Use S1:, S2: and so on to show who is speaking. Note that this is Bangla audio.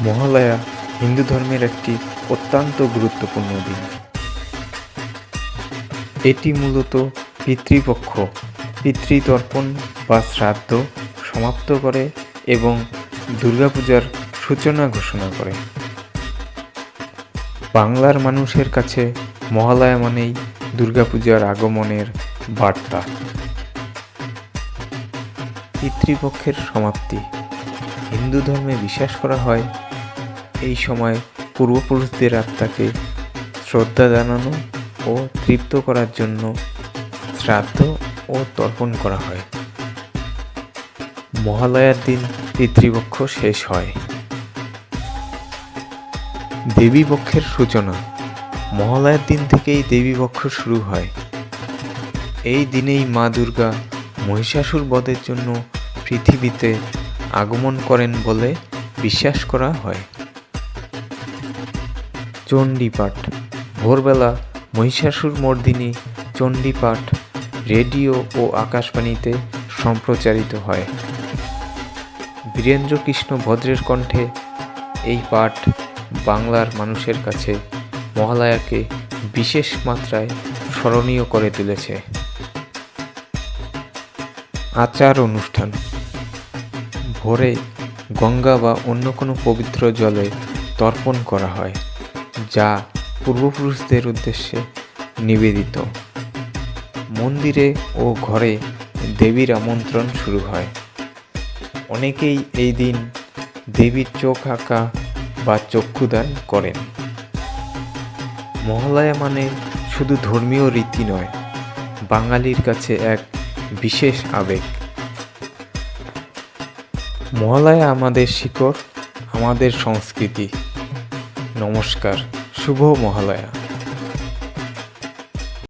S1: মহালয়া হিন্দু ধর্মের একটি অত্যন্ত গুরুত্বপূর্ণ দিন। এটি মূলত পিতৃপক্ষ, পিতৃতর্পণ বা শ্রাদ্ধ সমাপ্ত করে এবং দুর্গাপূজার সূচনা ঘোষণা করে। বাংলার মানুষের কাছে মহালয়া মানেই দুর্গাপূজার আগমনের বার্তা। পিতৃপক্ষের সমাপ্তি। হিন্দু ধর্মে বিশ্বাস করা হয় এই সময় পূর্বপুরুষদের আত্মাকে শ্রদ্ধা জানানো ও তৃপ্ত করার জন্য শ্রাদ্ধ ও তর্পণ করা হয়। মহালয়ার দিন পিতৃপক্ষ শেষ হয়। দেবীপক্ষের সূচনা। মহালয়ার দিন থেকেই দেবীপক্ষ শুরু হয়। এই দিনেই মা দুর্গা মহিষাসুর বধের জন্য পৃথিবীতে আগমন করেন বলে বিশ্বাস করা হয়। চণ্ডীপাঠ। ভোরবেলা মহিষাসুর মর্দিনী চণ্ডীপাঠ রেডিও ও আকাশবাণীতে সম্প্রচারিত হয়। বীরেন্দ্রকৃষ্ণ ভদ্রের কণ্ঠে এই পাঠ বাংলার মানুষের কাছে মহালয়াকে বিশেষ মাত্রায় স্মরণীয় করে তুলেছে। আচার অনুষ্ঠান। ভোরে গঙ্গা বা অন্য কোনো পবিত্র জলে তর্পণ করা হয়। যা পূর্বপুরুষদের উদ্দেশ্যে নিবেদিত। মন্দিরে ও ঘরে দেবীর আমন্ত্রণ শুরু হয়। অনেকেই এই দিন দেবীর চোখ আঁকা বা চক্ষুদান করেন। মহালয়া মানে শুধু ধর্মীয় রীতি নয়, বাঙালির কাছে এক বিশেষ আবেগ। মহালয়া আমাদের শিকড়, আমাদের সংস্কৃতি। নমস্কার শুভ মহালয়া।